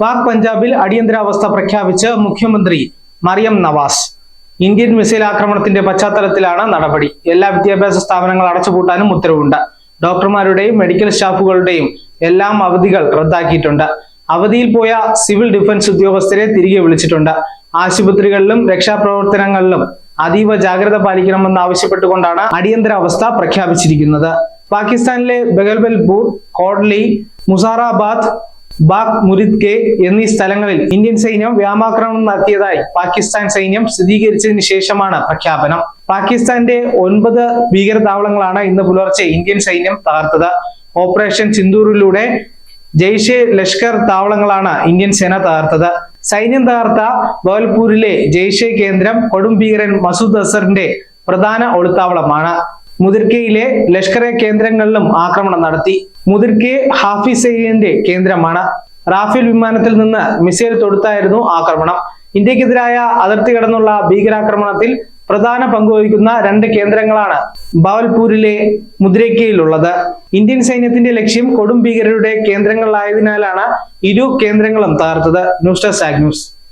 പാക് പഞ്ചാബിൽ അടിയന്തരാവസ്ഥ പ്രഖ്യാപിച്ച് മുഖ്യമന്ത്രി മറിയം നവാസ്. ഇന്ത്യൻ മിസൈൽ ആക്രമണത്തിന്റെ പശ്ചാത്തലത്തിലാണ് നടപടി. എല്ലാ വിദ്യാഭ്യാസ സ്ഥാപനങ്ങൾ അടച്ചുപൂട്ടാനും ഉത്തരവുണ്ട്. ഡോക്ടർമാരുടെയും മെഡിക്കൽ സ്റ്റാഫുകളുടെയും എല്ലാം അവധികൾ റദ്ദാക്കിയിട്ടുണ്ട്. അവധിയിൽ പോയ സിവിൽ ഡിഫൻസ് ഉദ്യോഗസ്ഥരെ തിരികെ വിളിച്ചിട്ടുണ്ട്. ആശുപത്രികളിലും രക്ഷാപ്രവർത്തനങ്ങളിലും അതീവ ജാഗ്രത പാലിക്കണമെന്ന് ആവശ്യപ്പെട്ടുകൊണ്ടാണ് അടിയന്തരാവസ്ഥ പ്രഖ്യാപിച്ചിരിക്കുന്നത്. പാകിസ്ഥാനിലെ ബഗൽബൽപൂർ കോഡ്ലി മുസാറാബാദ് ബാഗ് മുരിദ് കെ എന്നീ സ്ഥലങ്ങളിൽ ഇന്ത്യൻ സൈന്യം വ്യാമാക്രമണം നടത്തിയതായി പാകിസ്ഥാൻ സൈന്യം സ്ഥിരീകരിച്ചതിന് ശേഷമാണ് പ്രഖ്യാപനം. പാകിസ്ഥാന്റെ ഒൻപത് ഭീകരതാവളങ്ങളാണ് ഇന്ന് പുലർച്ചെ ഇന്ത്യൻ സൈന്യം തകർത്തത്. ഓപ്പറേഷൻ സിന്ദൂറിലൂടെ ജെയ്ഷെ ലഷ്കർ താവളങ്ങളാണ് ഇന്ത്യൻ സേന തകർത്തത്. സൈന്യം തകർത്ത ബോൽപൂരിലെ ജെയ്ഷെ കേന്ദ്രം കൊടും ഭീകരൻ മസൂദ് അസറിന്റെ പ്രധാന ഒളിത്താവളമാണ്. മുതിർക്കയിലെ ലഷ്കറെ കേന്ദ്രങ്ങളിലും ആക്രമണം നടത്തി. മുതിർക്കെ ഹാഫിസൈന്റെ കേന്ദ്രമാണ്. റാഫേൽ വിമാനത്തിൽ നിന്ന് മിസൈൽ തൊടുത്തായിരുന്നു ആക്രമണം. ഇന്ത്യക്കെതിരായ അതിർത്തി കടന്നുള്ള ഭീകരാക്രമണത്തിൽ പ്രധാന പങ്കുവഹിക്കുന്ന രണ്ട് കേന്ദ്രങ്ങളാണ് ബാവൽപൂരിലെ മുദ്രക്കയിലുള്ളത് ഇന്ത്യൻ സൈന്യത്തിന്റെ ലക്ഷ്യം കൊടും ഭീകരരുടെ കേന്ദ്രങ്ങളായതിനാലാണ് ഇരു കേന്ദ്രങ്ങളും തകർത്തത്. News desk news